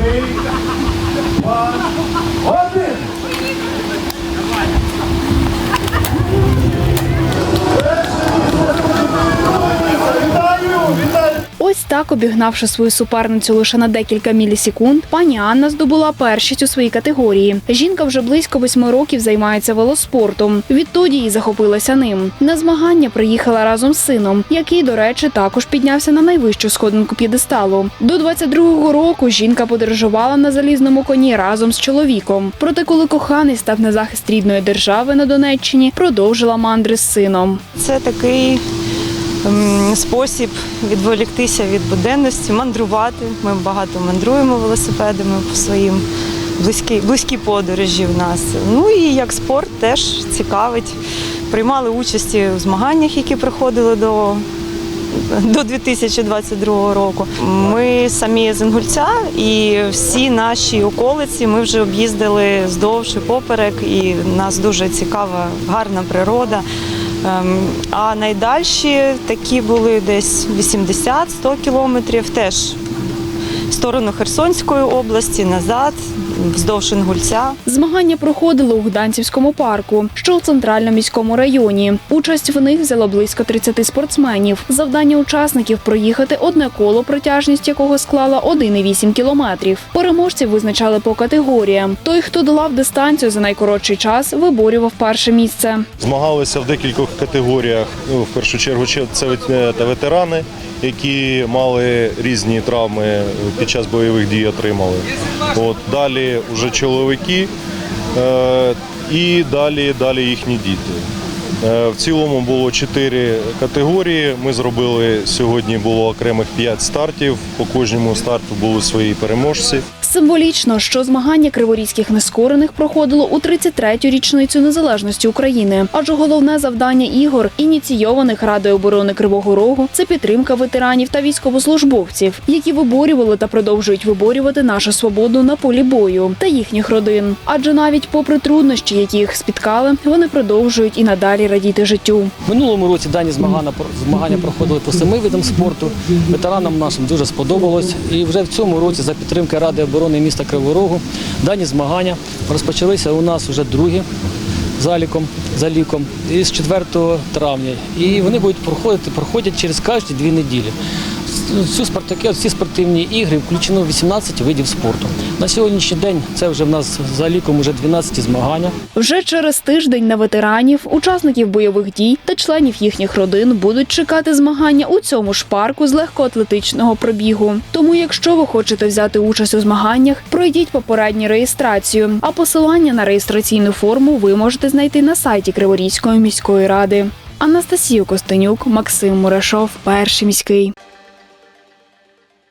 three, one, one. Ось так, обігнавши свою суперницю лише на декілька мілісекунд, пані Анна здобула першість у своїй категорії. Жінка вже близько восьми років займається велоспортом. Відтоді їй захопилася ним. На змагання приїхала разом з сином, який, до речі, також піднявся на найвищу сходинку п'єдесталу. До 22-го року жінка подорожувала на залізному коні разом з чоловіком. Проте, коли коханий став на захист рідної держави на Донеччині, продовжила мандри з сином. Це такий спосіб відволіктися від буденності, мандрувати. Ми багато мандруємо велосипедами по своїм близькі, близькі подорожі в нас. Ну і як спорт теж цікавить. Приймали участь у змаганнях, які проходили до. До 2022 року ми самі з Інгульця і всі наші околиці ми вже об'їздили вздовж і поперек, і нас дуже цікава, гарна природа. Ем, А найдальші такі були десь 80-100 кілометрів, теж в сторону Херсонської області, назад, вздовж Інгульця. Змагання проходили у Гданцівському парку, що у центральному міському районі. Участь в них взяло близько 30 спортсменів. Завдання учасників проїхати одне коло, протяжність якого склала 1,8 кілометрів. Переможців визначали по категоріям. Той, хто долав дистанцію за найкоротший час, виборював перше місце. Змагалися в декількох категоріях. Ну, в першу чергу це вет- ветерани, які мали різні травми під час бойових дій отримали. От далі вже чоловіки е, і далі, далі їхні діти. Е, В цілому було чотири категорії. Ми зробили сьогодні було окремих п'ять стартів. По кожному старту були свої переможці. Символічно, що змагання криворізьких нескорених проходило у 33-ю річницю незалежності України. Адже головне завдання ігор, ініційованих Радою оборони Кривого Рогу, це підтримка ветеранів та військовослужбовців, які виборювали та продовжують виборювати нашу свободу на полі бою та їхніх родин. Адже навіть попри труднощі, які їх спіткали, вони продовжують і надалі радіти життю. Минулому році дані змагання, змагання проходили по семи видам спорту. Ветеранам нашим дуже сподобалось. І вже в цьому році за підтримки Ради оборони міста Криворогу, дані змагання розпочалися у нас вже другі заліком, заліком із 4 травня. І вони будуть проходити, проходять через кожні дві неділі. Цю спартаки, ці спортивні ігри включено 18 видів спорту. На сьогоднішній день це вже в нас за ліком вже 12 змагання. Вже через тиждень на ветеранів, учасників бойових дій та членів їхніх родин будуть чекати змагання у цьому ж парку з легкоатлетичного пробігу. Тому, якщо ви хочете взяти участь у змаганнях, пройдіть попередню реєстрацію. А посилання на реєстраційну форму ви можете знайти на сайті Криворізької міської ради. Анастасія Костенюк, Максим Мурашов, перший міський.